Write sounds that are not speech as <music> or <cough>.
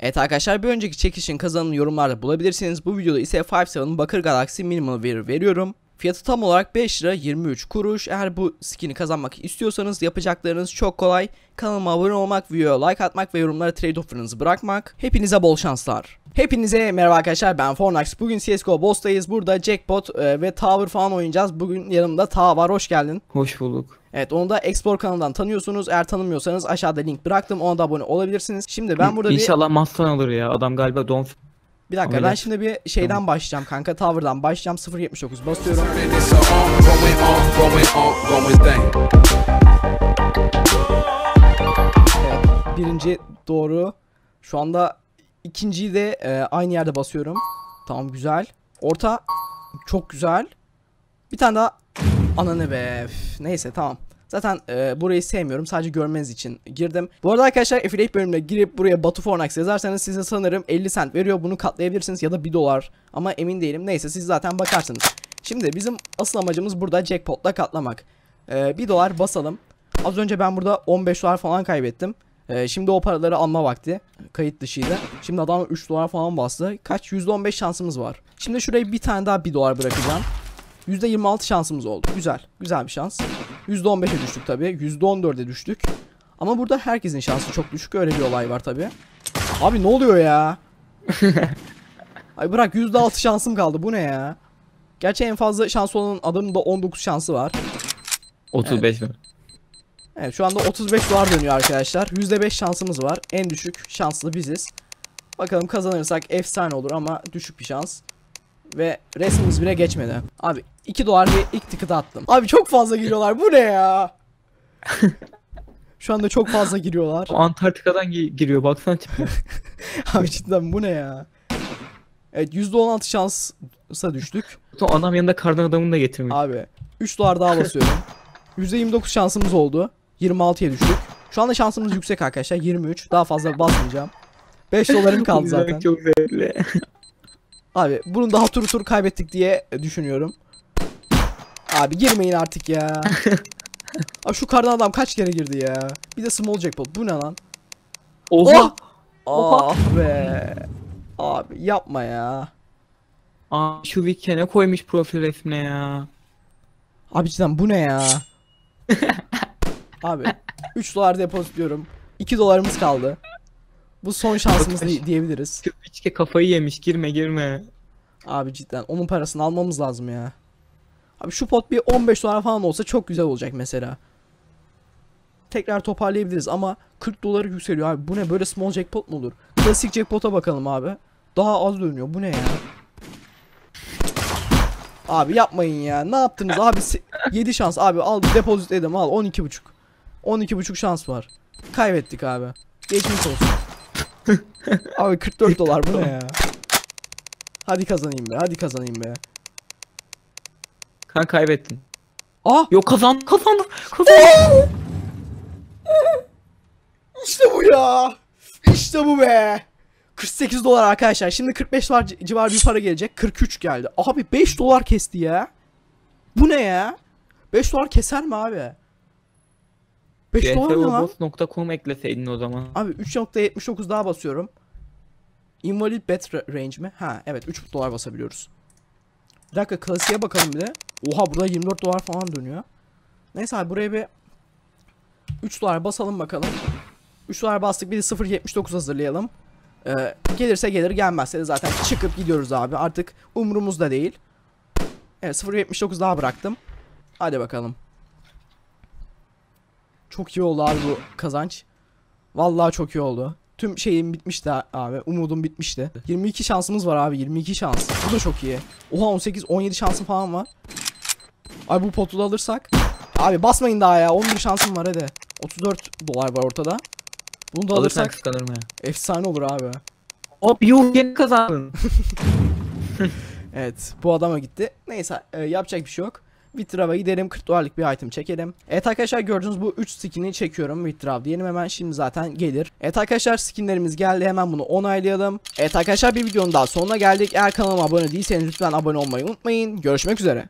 Evet arkadaşlar bir önceki çekişin kazanını yorumlarda bulabilirsiniz. Bu videoda ise 5-7'ın Bakır Galaxy Minimal Wear veriyorum. Fiyatı tam olarak 5 lira 23 kuruş. Eğer bu skin'i kazanmak istiyorsanız yapacaklarınız çok kolay. Kanalıma abone olmak, videoya like atmak ve yorumlara trade offer'ınızı bırakmak. Hepinize bol şanslar. Hepinize merhaba arkadaşlar ben Fornax. Bugün CSGO Boss'tayız. Burada Jackpot e, ve Tower falan oynayacağız. Bugün yanımda Ta var. Hoş geldin. Hoş bulduk. Evet onu da Explore kanalından tanıyorsunuz. Eğer tanımıyorsanız aşağıda link bıraktım. Ona da abone olabilirsiniz. Şimdi ben burada bir... İnşallah Mastan alır ya. Adam galiba don Bir dakika ben Ameliyat. şimdi bir şeyden başlayacağım kanka. Tower'dan başlayacağım. 0.79 basıyorum. Evet, birinci doğru. Şu anda ikinciyi de e, aynı yerde basıyorum. Tamam güzel. Orta çok güzel. Bir tane daha ananı be. Neyse tamam. Zaten e, burayı sevmiyorum. Sadece görmeniz için girdim. Bu arada arkadaşlar affiliate bölümüne girip buraya Batu Fornax yazarsanız size sanırım 50 cent veriyor. Bunu katlayabilirsiniz ya da 1 dolar. Ama emin değilim. Neyse siz zaten bakarsınız. Şimdi bizim asıl amacımız burada jackpotla katlamak. E, 1 dolar basalım. Az önce ben burada 15 dolar falan kaybettim. Ee, şimdi o paraları alma vakti. Kayıt dışıydı. Şimdi adam 3 dolar falan bastı. Kaç? %15 şansımız var. Şimdi şuraya bir tane daha 1 dolar bırakacağım. %26 şansımız oldu. Güzel. Güzel bir şans. %15'e düştük tabi. %14'e düştük. Ama burada herkesin şansı çok düşük. Öyle bir olay var tabi. Abi ne oluyor ya? <laughs> Ay bırak %6 şansım kaldı. Bu ne ya? Gerçi en fazla şans olan adamın da 19 şansı var. 35 mi? Evet şu anda 35 dolar dönüyor arkadaşlar. %5 şansımız var. En düşük şanslı biziz. Bakalım kazanırsak efsane olur ama düşük bir şans. Ve resmimiz bile geçmedi. Abi 2 dolar bir ilk ticket attım. Abi çok fazla giriyorlar. Bu ne ya? <laughs> Şu anda çok fazla giriyorlar. O Antarktika'dan gi- giriyor baksana tipine. <laughs> Abi cidden bu ne ya? Evet %16 şansa düştük. Sonra adam yanında kardan adamını da getirmiş. Abi 3 dolar daha basıyorum. <laughs> %29 şansımız oldu. 26'ya düştük. Şu anda şansımız yüksek arkadaşlar. 23. Daha fazla basmayacağım. 5 dolarım kaldı Güzel, zaten. Çok zevkli. Abi bunu daha tur tur kaybettik diye düşünüyorum. Abi girmeyin artık ya. <laughs> Abi şu kardan adam kaç kere girdi ya. Bir de small jackpot. Bu ne lan? Oha! Ah be. Abi yapma ya. Aa, şu Wiki ne koymuş profil resmine ya. Abi cidden bu ne ya? <laughs> Abi 3 dolar depozitliyorum. 2 dolarımız kaldı. Bu son şansımız di- diyebiliriz. Wiki kafayı yemiş girme girme. Abi cidden onun parasını almamız lazım ya. Abi şu pot bir 15 dolar falan olsa çok güzel olacak mesela. Tekrar toparlayabiliriz ama 40 doları yükseliyor abi. Bu ne böyle small jackpot mu olur? Klasik jackpot'a bakalım abi. Daha az dönüyor. Bu ne ya? Abi yapmayın ya. Ne yaptınız abi? 7 şans abi al depozit edim al 12.5. 12.5 şans var. Kaybettik abi. Geçmiş olsun. <laughs> abi 44 dolar bu ne ya? Hadi kazanayım be. Hadi kazanayım be. Kan kaybettin. Ah! Yok kazan kazan kazan. <laughs> İşte bu ya. İşte bu be. 48 dolar arkadaşlar. Şimdi 45 dolar ci- civarı bir para gelecek. 43 geldi. Abi 5 dolar kesti ya. Bu ne ya? 5 dolar keser mi abi? 5 dolar ne lan? Ekleseydin o zaman. Abi 3.79 daha basıyorum. Invalid bet ra- range mi? Ha evet 3 dolar basabiliyoruz. Bir dakika klasiğe bakalım bir de. Oha burada 24 dolar falan dönüyor. Neyse abi buraya bir 3 dolar basalım bakalım. 3 dolar bastık bir de 0.79 hazırlayalım. Ee, gelirse gelir gelmezse de zaten çıkıp gidiyoruz abi. Artık umurumuzda değil. Evet 0.79 daha bıraktım. Hadi bakalım. Çok iyi oldu abi bu kazanç. Vallahi çok iyi oldu. Tüm şeyim bitmişti abi. Umudum bitmişti. 22 şansımız var abi. 22 şans. Bu da çok iyi. Oha 18 17 şansım falan var. Ay bu potu da alırsak. Abi basmayın daha ya. 11 şansım var hadi. 34 dolar var ortada. Bunu da Alırsan alırsak kıskanırım ya. efsane olur abi. Hop yuh yeni kazandın. <laughs> Evet bu adama gitti. Neyse e, yapacak bir şey yok. Withdraw'a gidelim 40 dolarlık bir item çekelim. Evet arkadaşlar gördüğünüz bu 3 skin'i çekiyorum Withdraw diyelim hemen şimdi zaten gelir. Evet arkadaşlar skinlerimiz geldi hemen bunu onaylayalım. Evet arkadaşlar bir videonun daha sonuna geldik. Eğer kanalıma abone değilseniz lütfen abone olmayı unutmayın. Görüşmek üzere.